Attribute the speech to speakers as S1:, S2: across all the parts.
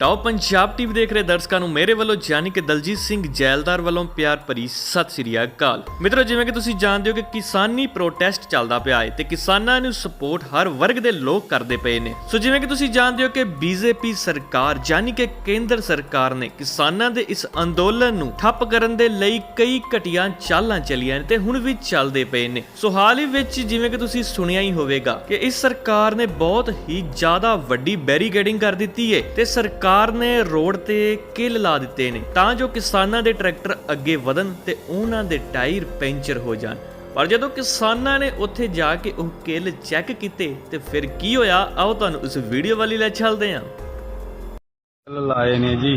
S1: Top Punjab TV ਦੇਖ ਰਹੇ ਦਰਸ਼ਕਾਂ ਨੂੰ ਮੇਰੇ ਵੱਲੋਂ ਜਾਨੀ ਕਿ ਦਲਜੀਤ ਸਿੰਘ ਜੈਲਦਾਰ ਵੱਲੋਂ ਪਿਆਰ ਭਰੀ ਸਤਿ ਸ੍ਰੀ ਅਕਾਲ। ਮਿੱਤਰੋ, ਜਿਵੇਂ ਕਿ ਤੁਸੀਂ ਜਾਣਦੇ ਹੋ ਕਿ ਕਿਸਾਨੀ ਪ੍ਰੋਟੈਸਟ ਚੱਲਦਾ ਪਿਆ ਹੈ ਤੇ ਕਿਸਾਨਾਂ ਨੂੰ ਸਪੋਰਟ ਹਰ ਵਰਗ ਦੇ ਲੋਕ ਕਰਦੇ ਪਏ ਨੇ। ਸੋ ਜਿਵੇਂ ਕਿ ਤੁਸੀਂ ਜਾਣਦੇ ਹੋ ਕਿ ਬੀਜੇਪੀ ਸਰਕਾਰ ਜਾਨੀ ਕਿ ਕੇਂਦਰ ਸਰਕਾਰ ਨੇ ਕਿਸਾਨਾਂ ਦੇ ਇਸ ਅੰਦੋਲਨ ਨੂੰ ਠੱਪ ਕਰਨ ਦੇ ਲਈ ਕਈ ਘਟੀਆਂ ਚਾਲਾਂ ਚੱਲੀਆਂ ਨੇ ਤੇ ਹੁਣ ਵੀ ਚੱਲਦੇ ਪਏ ਨੇ। ਸੋ ਹਾਲ ਹੀ ਵਿੱਚ ਜਿਵੇਂ ਕਿ ਤੁਸੀਂ ਸੁਣਿਆ ਹੀ ਹੋਵੇਗਾ ਕਿ ਇਸ ਸਰਕਾਰ ਨੇ ਬਹੁਤ ਹੀ ਜ਼ਿਆਦਾ ਵੱਡੀ ਬੈਰੀਕੇਡਿੰਗ ਕਰ ਦਿੱਤੀ ਹੈ ਤੇ ਸਰਕਾਰ ਨੇ ਰੋਡ ਤੇ ਕਿੱਲ ਲਾ ਦਿੱਤੇ ਨੇ ਤਾਂ ਜੋ ਕਿਸਾਨਾਂ ਦੇ ਟਰੈਕਟਰ ਅੱਗੇ ਵਧਣ ਤੇ ਉਹਨਾਂ ਦੇ ਟਾਇਰ ਪੈਂਚਰ ਹੋ ਜਾਣ। ਪਰ ਜਦੋਂ ਕਿਸਾਨਾਂ ਨੇ ਉੱਥੇ ਜਾ ਕੇ ਉਹ ਕਿੱਲ ਚੈੱਕ ਕੀਤੇ ਤੇ ਫਿਰ ਕੀ ਹੋਇਆ? ਆਓ ਤੁਹਾਨੂੰ ਉਸ ਵੀਡੀਓ ਵਾਲੀ ਲੈ ਚੱਲਦੇ ਹਾਂ।
S2: ਕਿੱਲ ਲਾਏ ਨੇ ਜੀ।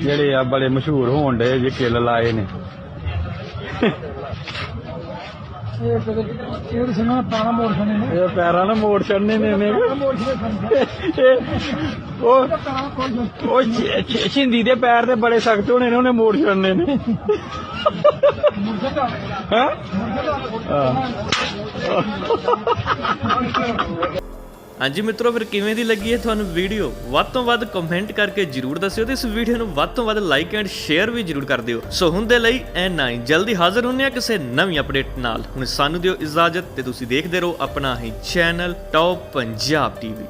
S2: ਜਿਹੜੇ ਆ ਬੜੇ ਮਸ਼ਹੂਰ ਹੋਣ ਡੇ ਜੀ ਕਿੱਲ ਲਾਏ ਨੇ।
S3: ਇਹ ਪਾਣਾ ਮੋੜ ਨੇ
S2: ਪੈਰਾਂ ਨਾਲ ਮੋੜ ਚੜਨੇ ਨੇ ਨੇ
S3: ਮੋੜ ਖਣੇ
S2: ਇਹ ਉਹ ਛਿੰਦੀ ਦੇ ਪੈਰ ਤੇ ਬੜੇ ਸਖਤ ਹੋਣੇ ਨੇ ਉਹਨੇ ਮੋੜ ਚੜਨੇ ਨੇ ਹੈ
S1: ਹਾਂਜੀ ਮਿੱਤਰੋ, ਫਿਰ ਕਿਵੇਂ ਦੀ ਲੱਗੀ ਹੈ ਤੁਹਾਨੂੰ ਵੀਡੀਓ? ਵੱਧ ਤੋਂ ਵੱਧ ਕਮੈਂਟ ਕਰਕੇ ਜਰੂਰ ਦੱਸਿਓ ਤੇ ਇਸ ਵੀਡੀਓ ਨੂੰ ਵੱਧ ਤੋਂ ਵੱਧ ਲਾਈਕ ਐਂਡ ਸ਼ੇਅਰ ਵੀ ਜਰੂਰ ਕਰ ਦਿਓ। ਸੋ ਹੁਣ ਦੇ ਲਈ ਐਨਾ ਹੀ ਜਲਦੀ ਹਾਜ਼ਰ ਹੁੰਨੇ ਆ ਕਿਸੇ ਨਵੀਂ ਅਪਡੇਟ ਨਾਲ। ਹੁਣ ਸਾਨੂੰ ਦਿਓ ਇਜਾਜ਼ਤ ਤੇ ਤੁਸੀਂ ਦੇਖਦੇ ਰਹੋ ਆਪਣਾ ਹੀ ਚੈਨਲ ਟੌਪ ਪੰਜਾਬ ਟੀਵੀ